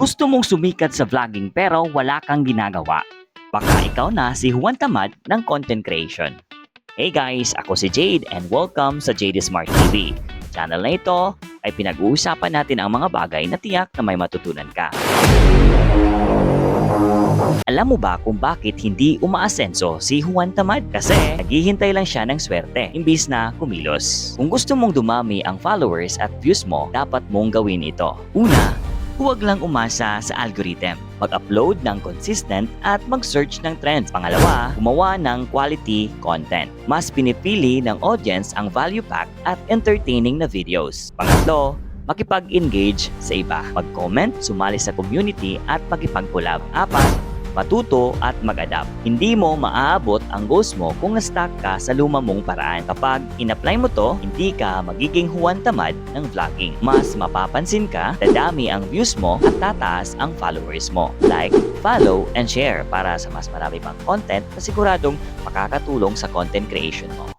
Gusto mong sumikat sa vlogging pero wala kang ginagawa. Baka ikaw na si Juan Tamad ng content creation. Hey guys, ako si Jade and welcome sa Jade Smart TV. Channel na ito ay pinag-uusapan natin ang mga bagay na tiyak na may matutunan ka. Alam mo ba kung bakit hindi umaasenso si Juan Tamad? Kasi naghihintay lang siya ng swerte, imbis na kumilos. Kung gusto mong dumami ang followers at views mo, dapat mong gawin ito. Una, huwag lang umasa sa algorithm. Mag-upload ng consistent at mag-search ng trends. Pangalawa, gumawa ng quality content. Mas pinipili ng audience ang value-packed at entertaining na videos. Pangatlo, makipag-engage sa iba. Mag-comment, sumali sa community at makipag-collab. Apat, matuto at mag-adapt. Hindi mo maaabot ang goals mo kung na-stuck ka sa luma mong paraan. Kapag in-apply mo to, hindi ka magiging huwan tamad ng vlogging. Mas mapapansin ka, dadami ang views mo at tataas ang followers mo. Like, follow, and share para sa mas marami pang content na siguradong makakatulong sa content creation mo.